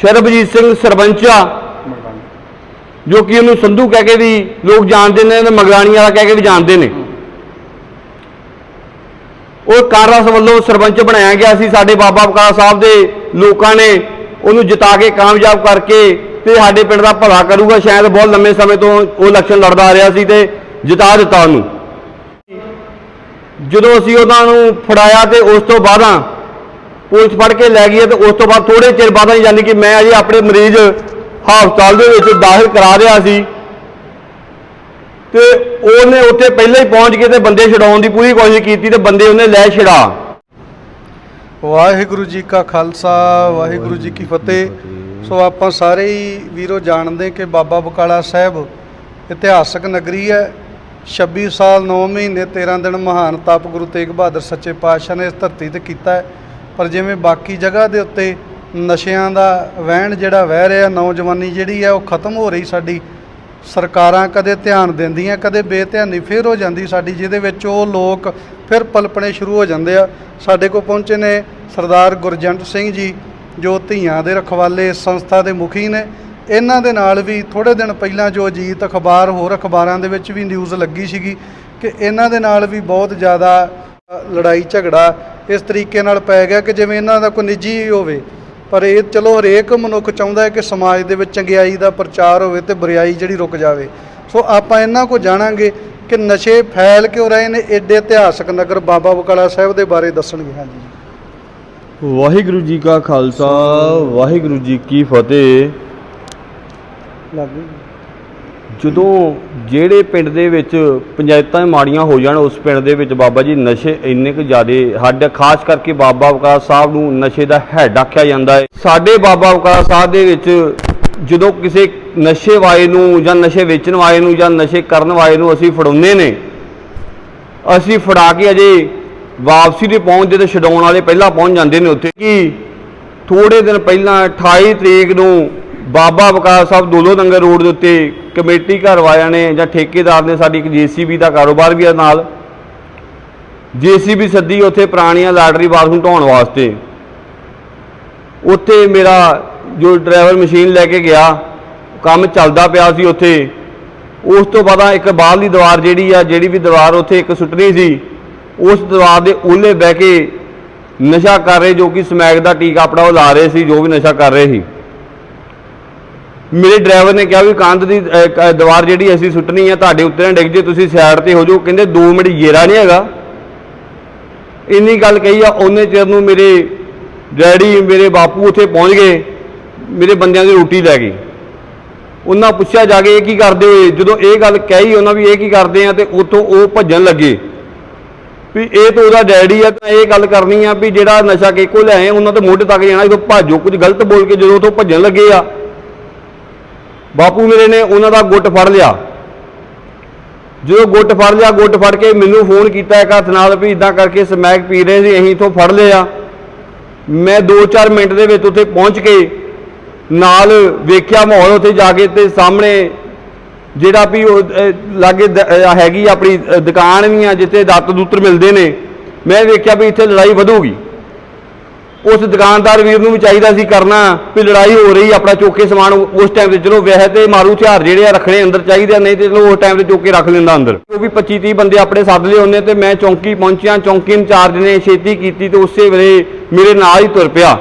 ਸ਼ਰਬਜੀਤ ਸਿੰਘ ਸਰਪੰਚਾ ਜੋ ਕਿ ਉਹਨੂੰ ਸੰਧੂ ਕਹਿ ਕੇ ਵੀ ਲੋਕ ਜਾਣਦੇ ਨੇ ਤੇ ਮਗਰਾਣੀ ਵਾਲਾ ਕਹਿ ਕੇ ਵੀ ਜਾਣਦੇ ਨੇ। ਉਹ ਕਾਂਗਰਸ ਵੱਲੋਂ ਸਰਪੰਚ ਬਣਾਇਆ ਗਿਆ ਸੀ ਸਾਡੇ ਬਾਬਾ ਬਕਾਲਾ ਸਾਹਿਬ ਦੇ ਲੋਕਾਂ ਨੇ ਉਹਨੂੰ ਜਿਤਾ ਕੇ ਕਾਮਯਾਬ ਕਰਕੇ ਤੇ ਸਾਡੇ ਪਿੰਡ ਦਾ ਭਲਾ ਕਰੂਗਾ। ਸ਼ਾਇਦ ਬਹੁਤ ਲੰਮੇ ਸਮੇਂ ਤੋਂ ਉਹ ਇਲੈਕਸ਼ਨ ਲੜਦਾ ਆ ਰਿਹਾ ਸੀ ਤੇ ਜਿਤਾ ਦਿੱਤਾ ਉਹਨੂੰ। ਜਦੋਂ ਅਸੀਂ ਉਹਨਾਂ ਨੂੰ ਫੜਾਇਆ ਤੇ ਉਸ ਤੋਂ ਬਾਅਦਾਂ ਪੁਲਿਸ ਫੜ ਕੇ ਲੈ ਗਈ ਹੈ ਤੇ ਉਸ ਤੋਂ ਬਾਅਦ ਥੋੜੇ ਚਿਰ ਬਾਅਦ ਯਾਨੀ ਕਿ ਮੈਂ ਅਜੇ ਆਪਣੇ ਮਰੀਜ਼ ਹਸਪਤਾਲ ਦੇ ਵਿੱਚ ਦਾਖਲ ਕਰਾ ਰਿਹਾ ਸੀ। ਤੇ ਉਹਨੇ ਉੱਥੇ ਪਹਿਲਾਂ ਹੀ ਪਹੁੰਚ ਕੇ ਤੇ ਬੰਦੇ ਛਡਾਉਣ ਦੀ ਪੂਰੀ ਕੋਸ਼ਿਸ਼ ਕੀਤੀ ਤੇ ਬੰਦੇ ਉਹਨੇ ਲੈ ਛਡਾ। ਵਾਹਿਗੁਰੂ ਜੀ ਕਾ ਖਾਲਸਾ, ਵਾਹਿਗੁਰੂ ਜੀ ਕੀ ਫਤਿਹ। ਸੋ ਆਪਾਂ ਸਾਰੇ ਹੀ ਵੀਰੋ ਜਾਣਦੇ ਕਿ ਬਾਬਾ ਬਕਾਲਾ ਸਾਹਿਬ ਇਤਿਹਾਸਕ ਨਗਰੀ ਹੈ। 26 ਸਾਲ 9 ਮਹੀਨੇ 13 ਦਿਨ ਮਹਾਨ ਤਾਪ ਗੁਰੂ ਤੇਗ ਬਹਾਦਰ ਸੱਚੇ ਪਾਤਸ਼ਾਹ ਨੇ ਇਸ ਧਰਤੀ ਤੇ ਕੀਤਾ ਹੈ। ਪਰ ਜਿਵੇਂ ਬਾਕੀ ਜਗ੍ਹਾ ਦੇ ਉੱਤੇ ਨਸ਼ਿਆਂ ਦਾ ਵਹਿਣ ਜਿਹੜਾ ਵਹਿ ਰਿਹਾ, ਨੌਜਵਾਨੀ ਜਿਹੜੀ ਹੈ ਉਹ ਖਤਮ ਹੋ ਰਹੀ ਸਾਡੀ। ਸਰਕਾਰਾਂ ਕਦੇ ਧਿਆਨ ਦਿੰਦੀਆਂ, ਕਦੇ ਬੇਧਿਆਨੀ ਫੇਰ ਹੋ ਜਾਂਦੀ ਸਾਡੀ, ਜਿਹਦੇ ਵਿੱਚ ਉਹ ਲੋਕ ਫਿਰ ਪਲਪਣੇ ਸ਼ੁਰੂ ਹੋ ਜਾਂਦੇ ਆ। ਸਾਡੇ ਕੋਲ ਪਹੁੰਚੇ ਨੇ ਸਰਦਾਰ ਗੁਰਜੰਟ ਸਿੰਘ ਜੀ, ਜੋ ਧੀਆਂ ਦੇ ਰਖਵਾਲੇ ਸੰਸਥਾ ਦੇ ਮੁਖੀ ਨੇ। ਇਹਨਾਂ ਦੇ ਨਾਲ ਵੀ ਥੋੜੇ ਦਿਨ ਪਹਿਲਾਂ ਜੋ ਅਜੀਤ ਅਖਬਾਰ ਹੋਰ ਅਖਬਾਰਾਂ ਦੇ ਵਿੱਚ ਵੀ ਨਿਊਜ਼ ਲੱਗੀ ਸੀਗੀ ਕਿ ਇਹਨਾਂ ਦੇ ਨਾਲ ਵੀ ਬਹੁਤ ਜ਼ਿਆਦਾ ਲੜਾਈ ਝਗੜਾ ਇਸ ਤਰੀਕੇ ਨਾਲ ਪੈ ਗਿਆ ਕਿ ਜਿਵੇਂ ਇਹਨਾਂ ਦਾ ਕੋਈ ਨਿੱਜੀ ਹੋਵੇ ਪਰ ਇਹ ਚਲੋ ਹਰੇਕ ਮਨੁੱਖ ਚਾਹੁੰਦਾ ਹੈ ਕਿ ਸਮਾਜ ਦੇ ਵਿੱਚ ਚੰਗਿਆਈ ਦਾ ਪ੍ਰਚਾਰ ਹੋਵੇ ਤੇ ਬੁਰਾਈ ਜਿਹੜੀ ਰੁਕ ਜਾਵੇ। ਸੋ ਆਪਾਂ ਇਹਨਾਂ ਕੋ ਜਾਣਾਂਗੇ ਕਿ ਨਸ਼ੇ ਫੈਲ ਕਿਉਂ ਰਹੇ ਨੇ ਏਡੇ ਇਤਿਹਾਸਕ ਨਗਰ ਬਾਬਾ ਬਕਾਲਾ ਸਾਹਿਬ ਦੇ ਬਾਰੇ ਦੱਸਣਗੇ। ਹਾਂਜੀ। ਵਾਹਿਗੁਰੂ ਜੀ ਕਾ ਖਾਲਸਾ ਵਾਹਿਗੁਰੂ ਜੀ ਕੀ ਫਤਿਹ। ਲਾਗੂ ਜਦੋਂ ਜਿਹੜੇ ਪਿੰਡ ਦੇ ਵਿੱਚ ਪੰਚਾਇਤਾਂ ਮਾੜੀਆਂ ਹੋ ਜਾਣ, ਉਸ ਪਿੰਡ ਦੇ ਵਿੱਚ ਬਾਬਾ ਜੀ ਨਸ਼ੇ ਇੰਨੇ ਕੁ ਜ਼ਿਆਦੇ ਹੱਡ, ਖਾਸ ਕਰਕੇ ਬਾਬਾ ਬਕਾਲਾ ਸਾਹਿਬ ਨੂੰ ਨਸ਼ੇ ਦਾ ਹੈਡ ਆਖਿਆ ਜਾਂਦਾ ਹੈ। ਸਾਡੇ ਬਾਬਾ ਬਕਾਲਾ ਸਾਹਿਬ ਦੇ ਵਿੱਚ ਜਦੋਂ ਕਿਸੇ ਨਸ਼ੇ ਵਾਲੇ ਨੂੰ ਜਾਂ ਨਸ਼ੇ ਵੇਚਣ ਵਾਲੇ ਨੂੰ ਜਾਂ ਨਸ਼ੇ ਕਰਨ ਵਾਲੇ ਨੂੰ ਅਸੀਂ ਫੜਾਉਂਦੇ ਨੇ, ਅਸੀਂ ਫੜਾ ਕੇ ਅਜੇ ਵਾਪਸੀ 'ਤੇ ਪਹੁੰਚਦੇ ਤੇ ਛਡਾਉਣ ਵਾਲੇ ਪਹਿਲਾਂ ਪਹੁੰਚ ਜਾਂਦੇ ਨੇ ਉੱਥੇ ਕਿ ਥੋੜੇ ਦਿਨ ਪਹਿਲਾਂ 28 ਤਰੀਕ ਨੂੰ ਬਾਬਾ ਬਕਾਲਾ ਸਾਹਿਬ ਦੋਲੋ ਨੰਗਰ ਰੋਡ ਦੇ ਉੱਤੇ ਕਮੇਟੀ ਘਰ ਵਾਲਿਆਂ ਨੇ ਜਾਂ ਠੇਕੇਦਾਰ ਨੇ ਸਾਡੀ ਇੱਕ ਜੀਸੀਬੀ ਦਾ ਕਾਰੋਬਾਰ ਵੀ ਆ ਨਾਲ। ਜੀਸੀਬੀ ਸੱਦੀ ਉੱਥੇ ਪੁਰਾਣੀਆਂ ਲਾਟਰੀ ਬਾਥਰੂਮ ਢਾਉਣ ਵਾਸਤੇ। ਉੱਥੇ ਮੇਰਾ ਜੋ ਡਰਾਈਵਰ ਮਸ਼ੀਨ ਲੈ ਕੇ ਗਿਆ, ਕੰਮ ਚੱਲਦਾ ਪਿਆ ਸੀ ਉੱਥੇ। ਉਸ ਤੋਂ ਬਾਅਦ ਇੱਕ ਬਾਹਰਲੀ ਦੀਵਾਰ ਜਿਹੜੀ ਆ, ਜਿਹੜੀ ਵੀ ਦੀਵਾਰ ਉੱਥੇ ਇੱਕ ਸੁੱਟਣੀ ਸੀ, ਉਸ ਦੀਵਾਰ ਦੇ ਉਹਲੇ ਬਹਿ ਕੇ ਨਸ਼ਾ ਕਰ ਰਹੇ ਜੋ ਕਿ ਸਮੈਕ ਦਾ ਟੀਕਾ ਆਪਣਾ ਉਹ ਲਾ ਰਹੇ ਸੀ, ਜੋ ਵੀ ਨਸ਼ਾ ਕਰ ਰਹੇ ਸੀ। ਮੇਰੇ ਡਰਾਈਵਰ ਨੇ ਕਿਹਾ ਵੀ ਕੰਧ ਦੀ ਅਹ, ਕ- ਦੀਵਾਰ ਜਿਹੜੀ ਅਸੀਂ ਸੁੱਟਣੀ ਆ ਤੁਹਾਡੇ ਉੱਤੇ ਨਾ ਡਿੱਗ ਜੇ ਤੁਸੀਂ ਸਾਈਡ ਤੇ ਹੋ ਜਾਓ। ਕਹਿੰਦੇ 2 ਮਿੰਟ ਜੇਰਾ ਨਹੀਂ ਹੈਗਾ। ਇੰਨੀ ਗੱਲ ਕਹੀ ਆ ਉਹਨੇ ਚਿਰ ਨੂੰ ਮੇਰੇ ਡੈਡੀ ਮੇਰੇ ਬਾਪੂ ਉੱਥੇ ਪਹੁੰਚ ਗਏ ਮੇਰੇ ਬੰਦਿਆਂ ਦੀ ਰੋਟੀ ਲੈ ਗਏ। ਉਹਨਾਂ ਪੁੱਛਿਆ ਜਾ ਕੇ ਇਹ ਕੀ ਕਰਦੇ ਹੋਏ? ਜਦੋਂ ਇਹ ਗੱਲ ਕਹੀ ਉਹਨਾਂ ਵੀ ਇਹ ਕੀ ਕਰਦੇ ਆ ਤੇ ਉੱਥੋਂ ਉਹ ਭੱਜਣ ਲੱਗੇ। ਵੀ ਇਹ ਤਾਂ ਉਹਦਾ ਡੈਡੀ ਆ ਤਾਂ ਇਹ ਗੱਲ ਕਰਨੀ ਆ ਵੀ ਜਿਹੜਾ ਨਸ਼ਾ ਕਿਹਕੋ ਲਿਆਏ ਉਹਨਾਂ ਦੇ ਮੋਢੇ ਤੱਕ ਜਾਣਾ ਜਦੋਂ ਭਾਜੋ ਕੁਝ ਗਲਤ ਬੋਲ ਕੇ ਜਦੋਂ ਉੱਥੋਂ ਭੱਜਣ ਲੱਗੇ ਆ। ਬਾਪੂ ਮੇਰੇ ਨੇ ਉਹਨਾਂ ਦਾ ਗੁੱਟ ਫੜ ਲਿਆ। ਜਦੋਂ ਗੁੱਟ ਫੜ ਲਿਆ, ਗੁੱਟ ਫੜ ਕੇ ਮੈਨੂੰ ਫੋਨ ਕੀਤਾ ਇੱਕ ਹੱਥ ਨਾਲ ਵੀ ਇਦਾਂ ਕਰਕੇ ਸਮੈਕ ਪੀ ਰਹੇ ਸੀ, ਅਸੀਂ ਇੱਥੋਂ ਫੜ ਲਿਆ ਮੈਂ 2-4 ਮਿੰਟ ਦੇ ਵਿੱਚ ਉੱਥੇ ਪਹੁੰਚ ਕੇ ਨਾਲ ਵੇਖਿਆ ਮਾਹੌਲ ਉੱਥੇ ਜਾ ਕੇ ਤੇ ਸਾਹਮਣੇ ਜਿਹੜਾ ਵੀ ਉਹ ਲਾਗੇ ਦ- ਹੈਗੀ ਆਪਣੀ ਦੁਕਾਨ ਵੀ ਆ, ਜਿੱਥੇ ਦੱਤ ਦੂਤਰ ਮਿਲਦੇ ਨੇ, ਮੈਂ ਵੇਖਿਆ ਵੀ ਇੱਥੇ ਲੜਾਈ ਵਧੂਗੀ। ਉਸ ਦੁਕਾਨਦਾਰ ਵੀਰ ਨੂੰ ਵੀ ਚਾਹੀਦਾ ਸੀ ਕਰਨਾ ਵੀ ਲੜਾਈ ਹੋ ਰਹੀ, ਆਪਣਾ ਚੋਕੇ ਸਮਾਨ ਉਸ ਟਾਈਮ ਤੇ ਚਲੋ ਵੈਸੇ ਤੇ ਮਾਰੂ ਹਥਿਆਰ ਜਿਹੜੇ ਆ ਰੱਖਣੇ ਅੰਦਰ ਚਾਹੀਦੇ ਆ, ਨਹੀਂ ਤੇ ਚਲੋ ਉਸ ਟਾਈਮ ਤੇ ਚੋਕੇ ਰੱਖ ਲੈਂਦਾ ਅੰਦਰ। ਉਹ ਵੀ 25 30 ਬੰਦੇ ਆਪਣੇ ਸੱਦ ਲਏ ਉਹਨੇ ਤੇ ਮੈਂ ਚੌਂਕੀ ਪਹੁੰਚਿਆ, ਚੌਂਕੀ ਇੰਚਾਰਜ ਨੇ ਛੇਤੀ ਕੀਤੀ ਤੇ ਉਸੇ ਵੇਲੇ ਮੇਰੇ ਨਾਲ ਹੀ ਤੁਰ ਪਿਆ।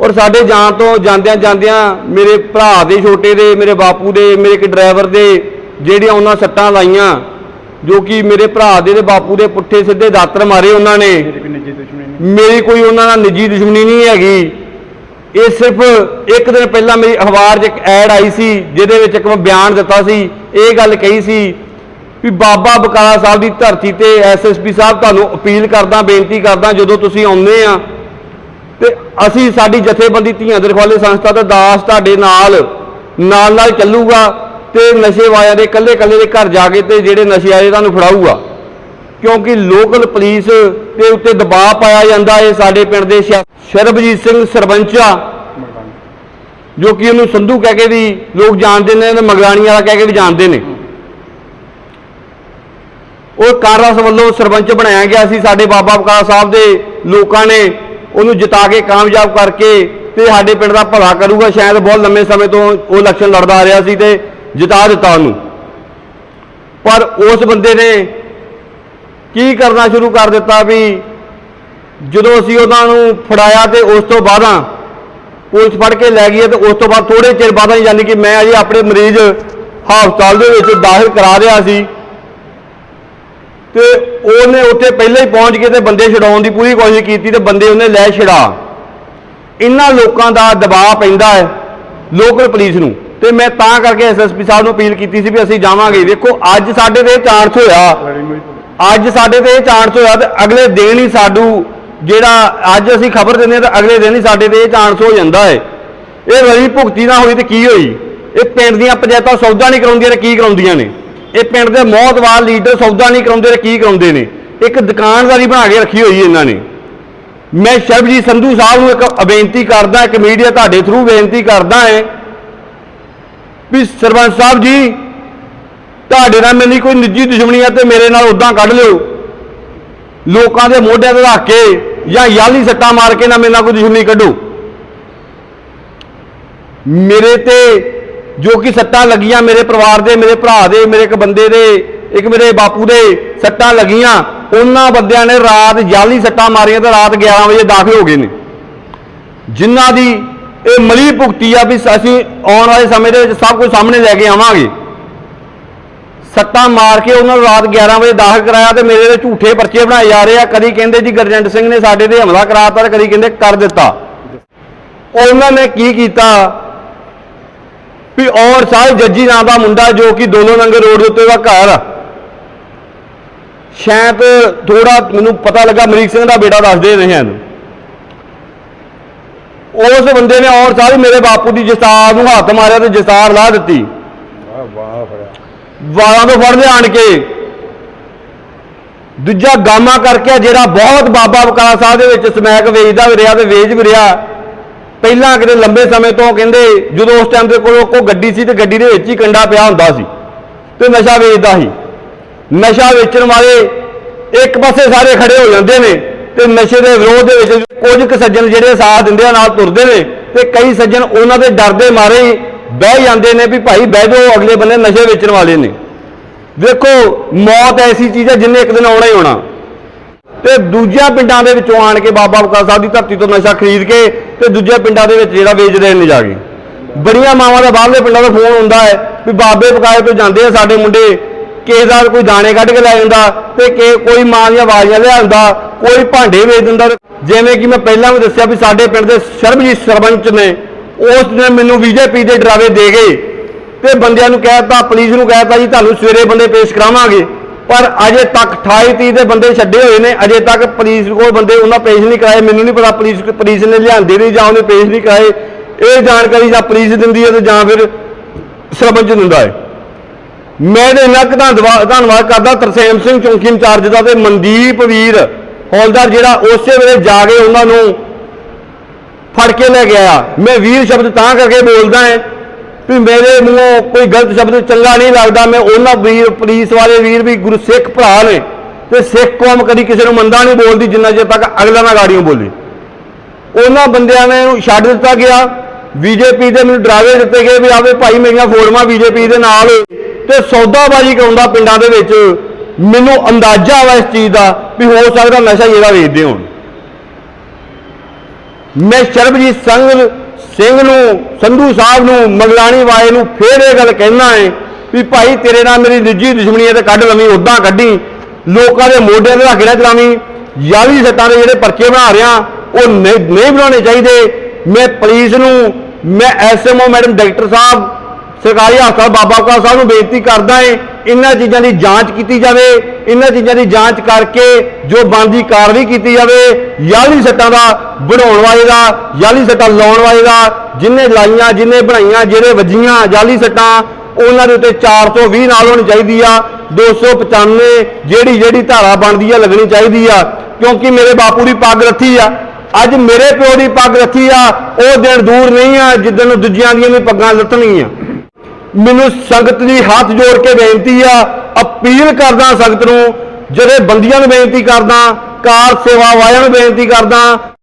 ਔਰ ਸਾਡੇ ਜਾਣ ਤੋਂ ਜਾਂਦਿਆਂ ਜਾਂਦਿਆਂ ਮੇਰੇ ਭਰਾ ਦੇ, ਛੋਟੇ ਦੇ, ਮੇਰੇ ਬਾਪੂ ਦੇ, ਮੇਰੇ ਇੱਕ ਡਰਾਈਵਰ ਦੇ ਜਿਹੜੀਆਂ ਉਹਨਾਂ ਸੱਟਾਂ ਲਾਈਆਂ, ਜੋ ਕਿ ਮੇਰੇ ਭਰਾ ਦੇ ਤੇ ਬਾਪੂ ਦੇ ਪੁੱਠੇ ਸਿੱਧੇ ਦਾਤਰ ਮਾਰੇ ਉਹਨਾਂ ਨੇ। ਮੇਰੀ ਕੋਈ ਉਹਨਾਂ ਨਾਲ ਨਿੱਜੀ ਦੁਸ਼ਮਣੀ ਨਹੀਂ ਹੈਗੀ। ਇਹ ਸਿਰਫ ਇੱਕ ਦਿਨ ਪਹਿਲਾਂ ਮੇਰੀ ਅਖਬਾਰ 'ਚ ਇੱਕ ਐਡ ਆਈ ਸੀ, ਜਿਹਦੇ ਵਿੱਚ ਇੱਕ ਮੈਂ ਬਿਆਨ ਦਿੱਤਾ ਸੀ, ਇਹ ਗੱਲ ਕਹੀ ਸੀ ਵੀ ਬਾਬਾ ਬਕਾਲਾ ਸਾਹਿਬ ਦੀ ਧਰਤੀ ਤੇ ਐਸਐਸਪੀ ਸਾਹਿਬ ਤੁਹਾਨੂੰ ਅਪੀਲ ਕਰਦਾ, ਬੇਨਤੀ ਕਰਦਾ, ਜਦੋਂ ਤੁਸੀਂ ਆਉਂਦੇ ਆ, ਤੇ ਅਸੀਂ ਸਾਡੀ ਜਥੇਬੰਦੀ ਧੀਆਂ ਦੇ ਰਖਵਾਲੇ ਸੰਸਥਾ ਦਾ ਦਾਸ ਤੁਹਾਡੇ ਨਾਲ ਨਾਲ ਨਾਲ ਚੱਲੂਗਾ ਤੇ ਨਸ਼ੇ ਵਾਲਿਆਂ ਦੇ ਇਕੱਲੇ ਇਕੱਲੇ ਦੇ ਘਰ ਜਾ ਕੇ ਤੇ ਜਿਹੜੇ ਨਸ਼ੇ ਆਏ ਤੁਹਾਨੂੰ ਫੜਾਊਗਾ। ਕਿਉਂਕਿ ਲੋਕਲ ਪੁਲਿਸ ਦੇ ਉੱਤੇ ਦਬਾਅ ਪਾਇਆ ਜਾਂਦਾ ਹੈ ਸਾਡੇ ਪਿੰਡ ਦੇ ਸ਼ਰ- ਸ਼ਰਬਜੀਤ ਸਿੰਘ ਸਰਪੰਚਾ ਜੋ ਕਿ ਉਹਨੂੰ ਸੰਧੂ ਕਹਿ ਕੇ ਵੀ ਲੋਕ ਜਾਣਦੇ ਨੇ ਤੇ ਮਗਰਾਣੀ ਵਾਲਾ ਕਹਿ ਕੇ ਵੀ ਜਾਣਦੇ ਨੇ। ਉਹ ਕਾਂਗਰਸ ਵੱਲੋਂ ਸਰਪੰਚ ਬਣਾਇਆ ਗਿਆ ਸੀ, ਸਾਡੇ ਬਾਬਾ ਬਕਾਲਾ ਸਾਹਿਬ ਦੇ ਲੋਕਾਂ ਨੇ ਉਹਨੂੰ ਜਿਤਾ ਕੇ ਕਾਮਯਾਬ ਕਰਕੇ ਤੇ ਤੇ ਸਾਡੇ ਪਿੰਡ ਦਾ ਭਲਾ ਕਰੂਗਾ। ਸ਼ਾਇਦ ਬਹੁਤ ਲੰਮੇ ਸਮੇਂ ਤੋਂ ਉਹ ਇਲੈਕਸ਼ਨ ਲੜਦਾ ਆ ਰਿਹਾ ਸੀ ਤੇ ਜਿਤਾ ਦਿੱਤਾ ਉਹਨੂੰ। ਪਰ ਉਸ ਬੰਦੇ ਨੇ ਕੀ ਕਰਨਾ ਸ਼ੁਰੂ ਕਰ ਦਿੱਤਾ ਵੀ ਜਦੋਂ ਅਸੀਂ ਉਹਨਾਂ ਨੂੰ ਫੜਾਇਆ ਤੇ ਉਸ ਤੋਂ ਬਾਅਦਾਂ ਪੁਲਿਸ ਫੜ ਕੇ ਲੈ ਗਈ ਹੈ ਤੇ ਉਸ ਤੋਂ ਬਾਅਦ ਥੋੜੇ ਚਿਰ ਬਾਅਦਾਂ ਯਾਨੀ ਕਿ ਮੈਂ ਅਜੇ ਆਪਣੇ ਮਰੀਜ਼ ਹਸਪਤਾਲ ਦੇ ਵਿੱਚ ਦਾਖਲ ਕਰਾ ਰਿਹਾ ਸੀ। ਤੇ ਉਹਨੇ ਉੱਥੇ ਪਹਿਲਾਂ ਹੀ ਪਹੁੰਚ ਕੇ ਤੇ ਬੰਦੇ ਛਡਾਉਣ ਦੀ ਪੂਰੀ ਕੋਸ਼ਿਸ਼ ਕੀਤੀ ਤੇ ਬੰਦੇ ਉਹਨੇ ਲੈ ਛਡਾ। ਇਹਨਾਂ ਲੋਕਾਂ ਦਾ ਦਬਾਅ ਪੈਂਦਾ ਹੈ ਲੋਕਲ ਪੁਲਿਸ ਨੂੰ। ਤੇ ਮੈਂ ਤਾਂ ਕਰਕੇ ਐਸਐਸਪੀ ਸਾਹਿਬ ਨੂੰ ਅਪੀਲ ਕੀਤੀ ਸੀ ਵੀ ਅਸੀਂ ਜਾਵਾਂਗੇ। ਵੇਖੋ ਅੱਜ ਸਾਡੇ ਤੇ ਚਾਂਸ ਹੋਇਆ। ਅੱਜ ਸਾਡੇ ਤੇ ਇਹ ਚਾਂਸ ਹੋਇਆ ਤੇ ਅਗਲੇ ਦਿਨ ਹੀ ਸਾਡੂ ਜਿਹੜਾ ਅੱਜ ਅਸੀਂ ਖਬਰ ਦਿੰਦੇ ਹਾਂ ਤਾਂ ਅਗਲੇ ਦਿਨ ਹੀ ਸਾਡੇ ਤੇ ਇਹ ਚਾਂਸ ਹੋ ਜਾਂਦਾ ਹੈ। ਇਹ ਰਲੀ ਭੁਗਤੀ ਨਾ ਹੋਈ ਤੇ ਕੀ ਹੋਈ? ਇਹ ਪਿੰਡ ਦੀਆਂ ਪੰਚਾਇਤਾਂ ਸੌਦਾ ਨਹੀਂ ਕਰਾਉਂਦੀਆਂ ਤੇ ਕੀ ਕਰਾਉਂਦੀਆਂ ਨੇ? ਇਹ ਪਿੰਡ ਦੇ ਮੌਤਵਾਰ ਲੀਡਰ ਸੌਦਾ ਨਹੀਂ ਕਰਾਉਂਦੇ ਤੇ ਕੀ ਕਰਾਉਂਦੇ ਨੇ? ਇੱਕ ਦੁਕਾਨਦਾਰੀ ਬਣਾ ਕੇ ਰੱਖੀ ਹੋਈ ਇਹਨਾਂ ਨੇ। ਮੈਂ ਸ਼ਰਬਜੀਤ ਸੰਧੂ ਸਾਹਿਬ ਨੂੰ ਇੱਕ ਬੇਨਤੀ ਕਰਦਾ, ਇੱਕ ਮੀਡੀਆ ਤੁਹਾਡੇ ਥਰੂ ਬੇਨਤੀ ਕਰਦਾ ਹੈ ਵੀ ਸਰਪੰਚ ਸਾਹਿਬ ਜੀ ਤੁਹਾਡੇ ਨਾਲ ਮੇਰੀ ਕੋਈ ਨਿੱਜੀ ਦੁਸ਼ਮਣੀ ਹੈ ਤੇ ਮੇਰੇ ਨਾਲ ਉਦਾਂ ਕੱਢ ਲਿਓ। ਲੋਕਾਂ ਦੇ ਮੋਢਿਆਂ ਤੇ ਰੱਖ ਕੇ ਜਾਂ ਯਾਲੀ ਸੱਟਾਂ ਮਾਰ ਕੇ ਨਾ ਮੇਰੇ ਨਾਲ ਕੋਈ ਦੁਸ਼ਮਣੀ ਕੱਢੋ। ਮੇਰੇ ਤੇ ਜੋ ਕਿ ਸੱਟਾਂ ਲੱਗੀਆਂ ਮੇਰੇ ਪਰਿਵਾਰ ਦੇ, ਮੇਰੇ ਭਰਾ ਦੇ, ਮੇਰੇ ਇੱਕ ਬੰਦੇ ਦੇ, ਇੱਕ ਮੇਰੇ ਬਾਪੂ ਦੇ ਸੱਟਾਂ ਲੱਗੀਆਂ, ਉਹਨਾਂ ਬੰਦਿਆਂ ਨੇ ਰਾਤ ਜਾਲੀ ਸੱਟਾਂ ਮਾਰੀਆਂ ਤੇ ਰਾਤ 11 ਵਜੇ ਦਾਖਲ ਹੋ ਗਏ ਨੇ। ਜਿਨ੍ਹਾਂ ਦੀ ਇਹ ਮਲੀ ਭੁਗਤੀ ਆ ਵੀ ਅਸੀਂ ਆਉਣ ਵਾਲੇ ਸਮੇਂ ਦੇ ਵਿੱਚ ਸਭ ਕੁਝ ਸਾਹਮਣੇ ਲੈ ਕੇ ਆਵਾਂਗੇ। ਸੱਟਾਂ ਮਾਰ ਕੇ ਉਹਨਾਂ ਨੂੰ ਰਾਤ 11 ਵਜੇ ਦਾਖਲ ਕਰਾਇਆ ਤੇ ਮੇਰੇ ਦੇ ਝੂਠੇ ਪਰਚੇ ਬਣਾਏ ਜਾ ਰਹੇ ਆ, ਕਦੀ ਕਹਿੰਦੇ ਜੀ ਗਰਜੰਟ ਸਿੰਘ ਨੇ ਸਾਡੇ ਤੇ ਹਮਲਾ ਕਰਾਤਾ ਤੇ ਕਦੀ ਕਹਿੰਦੇ ਕਰ ਦਿੱਤਾ। ਉਹਨਾਂ ਨੇ ਕੀ ਕੀਤਾ? ਵੀ ਔਰ ਸਾਹਿਬ ਜੱਜੀ ਨਾਂ ਦਾ ਮੁੰਡਾ ਜੋ ਕਿ ਦੋਨੋਂ ਨੰਗੇ ਰੋਡ ਦੇ ਉੱਤੇ ਦਾ ਘਰ ਸ਼ਾਇਦ ਥੋੜਾ ਮੈਨੂੰ ਪਤਾ ਲੱਗਾ, ਅਮਰੀਕ ਸਿੰਘ ਦਾ ਬੇਟਾ ਦੱਸਦੇ ਰਹੇ ਹਨ ਉਸ ਬੰਦੇ ਨੇ ਔਰ ਸਾਹਿਬ ਮੇਰੇ ਬਾਪੂ ਦੀ ਜਸਤਾਰ ਨੂੰ ਹੱਥ ਮਾਰਿਆ ਤੇ ਜਸਤਾਰ ਲਾ ਦਿੱਤੀ। ਵਾਲਾਂ ਤੋਂ ਫੜਦੇ ਆਣ ਕੇ। ਦੂਜਾ ਗਾਮਾ ਕਰਕੇ ਜਿਹੜਾ ਬਹੁਤ ਬਾਬਾ ਬਕਾਲਾ ਸਾਹਿਬ ਦੇ ਵਿੱਚ ਸਮੈਕ ਵੇਚਦਾ ਵੀ ਰਿਹਾ ਤੇ ਵੇਚ ਵੀ ਰਿਹਾ। ਪਹਿਲਾਂ ਕਿਤੇ ਲੰਬੇ ਸਮੇਂ ਤੋਂ ਕਹਿੰਦੇ, ਜਦੋਂ ਉਸ ਟਾਈਮ ਦੇ ਕੋਲ ਕੋ ਗੱਡੀ ਸੀ ਤੇ ਗੱਡੀ ਦੇ ਵਿੱਚ ਹੀ ਕੰਡਾ ਪਿਆ ਹੁੰਦਾ ਸੀ ਤੇ ਨਸ਼ਾ ਵੇਚਦਾ ਸੀ। ਨਸ਼ਾ ਵੇਚਣ ਵਾਲੇ ਇੱਕ ਪਾਸੇ ਸਾਰੇ ਖੜੇ ਹੋ ਜਾਂਦੇ ਨੇ ਤੇ ਨਸ਼ੇ ਦੇ ਵਿਰੋਧ ਦੇ ਵਿੱਚ ਕੁਝ ਕੁ ਸੱਜਣ ਜਿਹੜੇ ਸਾਥ ਦਿੰਦੇ ਆ ਨਾਲ ਤੁਰਦੇ ਨੇ ਤੇ ਕਈ ਸੱਜਣ ਉਹਨਾਂ ਦੇ ਡਰ ਦੇ ਮਾਰੇ ਹੀ ਬਹਿ ਜਾਂਦੇ ਨੇ ਵੀ ਭਾਈ ਬਹਿ ਜਾਓ, ਅਗਲੇ ਬੰਦੇ ਨਸ਼ੇ ਵੇਚਣ ਵਾਲੇ ਨੇ। ਵੇਖੋ, ਮੌਤ ਐਸੀ ਚੀਜ਼ ਹੈ ਜਿੰਨੇ ਇੱਕ ਦਿਨ ਆਉਣਾ ਹੀ ਆਉਣਾ। ਤੇ ਦੂਜਿਆਂ ਪਿੰਡਾਂ ਦੇ ਵਿੱਚੋਂ ਆਣ ਕੇ ਬਾਬਾ ਬਕਾ ਸਾਹਿਬ ਦੀ ਧਰਤੀ ਤੋਂ ਨਸ਼ਾ ਖਰੀਦ ਕੇ ਤੇ ਦੂਜੇ ਪਿੰਡਾਂ ਦੇ ਵਿੱਚ ਜਿਹੜਾ ਵੇਚਦੇ ਨੇ ਜਾ ਕੇ। ਬੜੀਆਂ ਮਾਵਾਂ ਦਾ ਬਾਹਰਲੇ ਪਿੰਡਾਂ ਦਾ ਫੋਨ ਹੁੰਦਾ ਹੈ ਵੀ ਬਾਬੇ ਬਕਾਏ ਤੋਂ ਜਾਂਦੇ ਆ ਸਾਡੇ ਮੁੰਡੇ। ਕਿਸੇ ਦਾ ਕੋਈ ਦਾਣੇ ਕੱਢ ਕੇ ਲੈ ਜਾਂਦਾ ਤੇ ਕਿ ਕੋਈ ਮਾਂ ਦੀਆਂ ਆਵਾਜ਼ਾਂ ਲਿਆਉਂਦਾ ਕੋਈ ਭਾਂਡੇ ਵੇਚ ਦਿੰਦਾ। ਜਿਵੇਂ ਕਿ ਮੈਂ ਪਹਿਲਾਂ ਵੀ ਦੱਸਿਆ ਵੀ ਸਾਡੇ ਪਿੰਡ ਦੇ ਸਰਬਜੀਤ ਸਰਪੰਚ ਨੇ ਉਸ ਨੇ ਮੈਨੂੰ ਬੀਜੇਪੀ ਦੇ ਡਰਾਵੇ ਦੇ ਗਏ ਤੇ ਬੰਦਿਆਂ ਨੂੰ ਕਹਿਤਾ ਪੁਲਿਸ ਨੂੰ ਕਹਿਤਾ ਜੀ, ਤੁਹਾਨੂੰ ਸਵੇਰੇ ਬੰਦੇ ਪੇਸ਼ ਕਰਾਵਾਂਗੇ। ਪਰ ਅਜੇ ਤੱਕ 28 30 ਦੇ ਬੰਦੇ ਛੱਡੇ ਹੋਏ ਨੇ, ਅਜੇ ਤੱਕ ਪੁਲਿਸ ਕੋਲ ਬੰਦੇ ਉਹਨਾਂ ਪੇਸ਼ ਨਹੀਂ ਕਰਾਏ। ਮੈਨੂੰ ਨਹੀਂ ਪਤਾ ਪੁਲਿਸ ਪੁਲਿਸ ਨੇ ਲਿਆਂਦੇ ਨਹੀਂ ਜਾਂ ਉਹਨੇ ਪੇਸ਼ ਨਹੀਂ ਕਰਾਏ। ਇਹ ਜਾਣਕਾਰੀ ਜਾਂ ਪੁਲਿਸ ਦਿੰਦੀ ਹੈ ਤੇ ਜਾਂ ਫਿਰ ਸਰਪੰਚ ਦਿੰਦਾ ਹੈ। ਮੈਂ ਤੇ ਇੰਨਾ ਕੁ ਧੰਨਵਾਦ ਧੰਨਵਾਦ ਕਰਦਾ ਤਰਸੇਮ ਸਿੰਘ ਚੌਂਕੀ ਇੰਚਾਰਜ ਦਾ ਤੇ ਮਨਦੀਪ ਵੀਰ ਹੌਲਦਾਰ ਜਿਹੜਾ ਉਸੇ ਵੇਲੇ ਜਾ ਕੇ ਉਹਨਾਂ ਨੂੰ ਫੜ ਕੇ ਲੈ ਗਿਆ ਮੈਂ ਵੀਰ ਸ਼ਬਦ ਤਾਂ ਕਰਕੇ ਬੋਲਦਾ ਹਾਂ ਵੀ ਮੇਰੇ ਮੂੰਹੋਂ ਕੋਈ ਗਲਤ ਸ਼ਬਦ ਚੰਗਾ ਨਹੀਂ ਲੱਗਦਾ। ਮੈਂ ਉਹਨਾਂ ਵੀਰ, ਪੁਲਿਸ ਵਾਲੇ ਵੀਰ ਵੀ ਗੁਰੂ ਸਿੱਖ ਭਰਾ ਨੇ ਤੇ ਸਿੱਖ ਕੌਮ ਕਦੀ ਕਿਸੇ ਨੂੰ ਮੰਦਾ ਨਹੀਂ ਬੋਲਦੀ, ਜਿੰਨਾ ਚਿਰ ਤੱਕ ਅਗਲਾ ਨਾ ਗਾੜੀਆਂ ਬੋਲੇ। ਉਹਨਾਂ ਬੰਦਿਆਂ ਨੇ ਛੱਡ ਦਿੱਤਾ ਗਿਆ। ਬੀਜੇਪੀ ਦੇ ਮੈਨੂੰ ਡਰਾਵੇ ਦਿੱਤੇ ਗਏ ਵੀ ਆਵੇ ਭਾਈ ਮੇਰੀਆਂ ਫੋਰਮਾਂ ਬੀਜੇਪੀ ਦੇ ਨਾਲ। ਤੇ ਸੌਦਾਬਾਜ਼ੀ ਕਰਾਉਂਦਾ ਪਿੰਡਾਂ ਦੇ ਵਿੱਚ। ਮੈਨੂੰ ਅੰਦਾਜ਼ਾ ਵਾ ਇਸ ਚੀਜ਼ ਦਾ ਵੀ ਹੋ ਸਕਦਾ ਨਸ਼ਾ ਹੀ ਇਹਦਾ ਵੇਚਦੇ ਹੋਣ। ਮੈਂ ਸ਼ਰਬਜੀਤ ਸਿੰਘ ਸਿੰਘ ਨੂੰ, ਸੰਧੂ ਸਾਹਿਬ ਨੂੰ, ਮਗਲਾਣੀ ਵਾਲੇ ਨੂੰ ਫੇਰ ਇਹ ਗੱਲ ਕਹਿਣਾ ਹੈ ਵੀ ਭਾਈ ਤੇਰੇ ਨਾਲ ਮੇਰੀ ਨਿੱਜੀ ਦੁਸ਼ਮਣੀ ਹੈ ਤੇ ਕੱਢ ਲਵੀਂ ਉਦਾਂ ਕੱਢੀ। ਲੋਕਾਂ ਦੇ ਮੋਢਿਆਂ ਤੇ ਰੱਖ ਕੇ ਚਲਾਵੀਂ। ਯਾਲੀ ਸੱਟਾਂ ਦੇ ਜਿਹੜੇ ਪਰਚੇ ਬਣਾ ਰਿਆਂ ਉਹ ਨਹੀਂ ਬਣਾਉਣੇ ਚਾਹੀਦੇ। ਮੈਂ ਪੁਲਿਸ ਨੂੰ, ਮੈਂ ਐਸਐਮਓ ਮੈਡਮ ਡਾਇਰੈਕਟਰ ਸਾਹਿਬ, ਸਰਕਾਰੀ ਹਸਪਤਾਲ ਬਾਬਾ ਬਕਾਲਾ ਸਾਹਿਬ ਨੂੰ ਬੇਨਤੀ ਕਰਦਾ ਏ ਇਹਨਾਂ ਚੀਜ਼ਾਂ ਦੀ ਜਾਂਚ ਕੀਤੀ ਜਾਵੇ, ਇਹਨਾਂ ਚੀਜ਼ਾਂ ਦੀ ਜਾਂਚ ਕਰਕੇ ਜੋ ਬਣਦੀ ਕਾਰਵਾਈ ਕੀਤੀ ਜਾਵੇ, ਯਾਲੀ ਸੱਟਾਂ ਦਾ ਬਣਾਉਣ ਵਾਲੇ ਦਾ, ਯਾਲੀ ਸੱਟਾਂ ਲਾਉਣ ਵਾਲੇ ਦਾ, ਜਿਨੇ ਲਾਈਆਂ, ਜਿਨੇ ਬਣਾਈਆਂ, ਜਿਹੜੇ ਵੱਜੀਆਂ ਜਾਲੀ ਸੱਟਾਂ, ਉਹਨਾਂ ਦੇ ਉੱਤੇ 420 ਨਾਲ ਹੋਣੀ ਚਾਹੀਦੀ ਆ 295 ਜਿਹੜੀ ਜਿਹੜੀ ਧਾਰਾ ਬਣਦੀ ਆ, ਲੱਗਣੀ ਚਾਹੀਦੀ ਆ, ਕਿਉਂਕਿ ਮੇਰੇ ਬਾਪੂ ਦੀ ਪੱਗ ਰੱਥੀ ਆ। ਅੱਜ ਮੇਰੇ ਪਿਓ ਦੀ ਪੱਗ ਰੱਥੀ ਆ, ਉਹ ਦਿਨ ਦੂਰ ਨਹੀਂ ਆ, ਜਿੱਦਣ ਦੂਜਿਆਂ ਦੀਆਂ ਵੀ ਪੱਗਾਂ ਲੱਥਣਗੀਆਂ। ਮੈਨੂੰ ਸੰਗਤ ਦੀ ਹੱਥ ਜੋੜ ਕੇ ਬੇਨਤੀ ਆ, ਅਪੀਲ ਕਰਦਾ ਸੰਗਤ ਨੂੰ ਜਿਹੜੇ ਬੰਦੀਆਂ ਨੂੰ ਬੇਨਤੀ ਕਰਦਾ, ਕਾਰ ਸੇਵਾ ਵਾਲਿਆਂ ਨੂੰ ਬੇਨਤੀ ਕਰਦਾ।